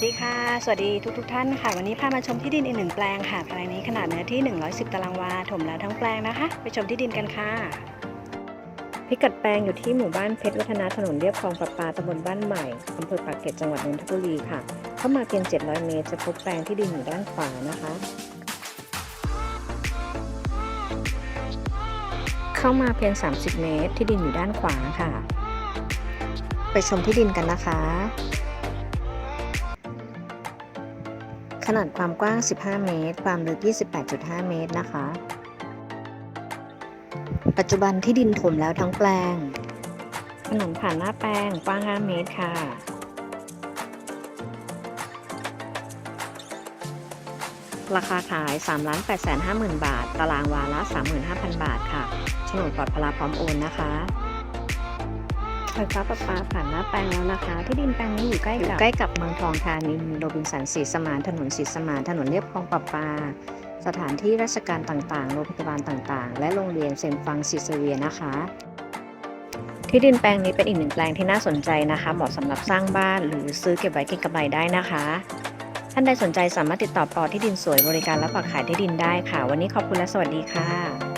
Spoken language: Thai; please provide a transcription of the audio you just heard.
วัสดีค่ะ สวัสดีทุกทท่านค่ะ วันนี้พามาชมที่ดินอีกหนึ่งแปลงค่ะ แปลงนี้ขนาดเนื้อที่ 110 ตารางวา ถมแล้วทั้งแปลงนะคะ ไปชมที่ดินกันค่ะ พิกัดแปลงอยู่ที่หมู่บ้านเพชรวัฒนาถนนเรียบคลองประปาตำบลบ้านใหม่อำเภอปากเกร็ดจังหวัดนนทบุรีค่ะ เข้ามาเพียง 700 เมตร จะพบแปลงที่ดินอยู่ด้านขวานะคะ เข้ามาเพียง 30 เมตร ที่ดินอยู่ด้านขวาค่ะ ไปชมที่ดินกันนะคะ นาดความกว้าง 15 เมตร ความลึก 28.5 เมตรนะคะ ปัจจุบันที่ดินถมแล้วทั้งแปลง ถนนผ่านหน้าแปลงกว้าง 5 เมตรค่ะ ราคาขาย 3 8 5 0 0 0 0 บาท ตารางวาละ 35,000 บาทค่ะโฉนดปลอดพลาพร้อมโอนนะคะ ไฟฟ้าประปาผ่านหน้าแปลงแล้วนะคะ ที่ดินแปลงนี้อยู่ใกล้กับใกล้กับเมืองทองธานีโรบินสันศรีสมานถนนศรีสมานถนนเรียบคลองประปา สถานที่ราชการต่างๆ โรงพยาบาลต่างๆ และโรงเรียนเซนฟังซิเซเวียนะคะ ที่ดินแปลงนี้เป็นอีกหนึ่งแปลงที่น่าสนใจนะคะ เหมาะสำหรับสร้างบ้านหรือซื้อเก็บไว้เก็งกำไรได้นะคะ ท่านใดสนใจสามารถติดต่อปอที่ดินสวยบริการรับฝากขายที่ดินได้ค่ะ วันนี้ขอบคุณและสวัสดีค่ะ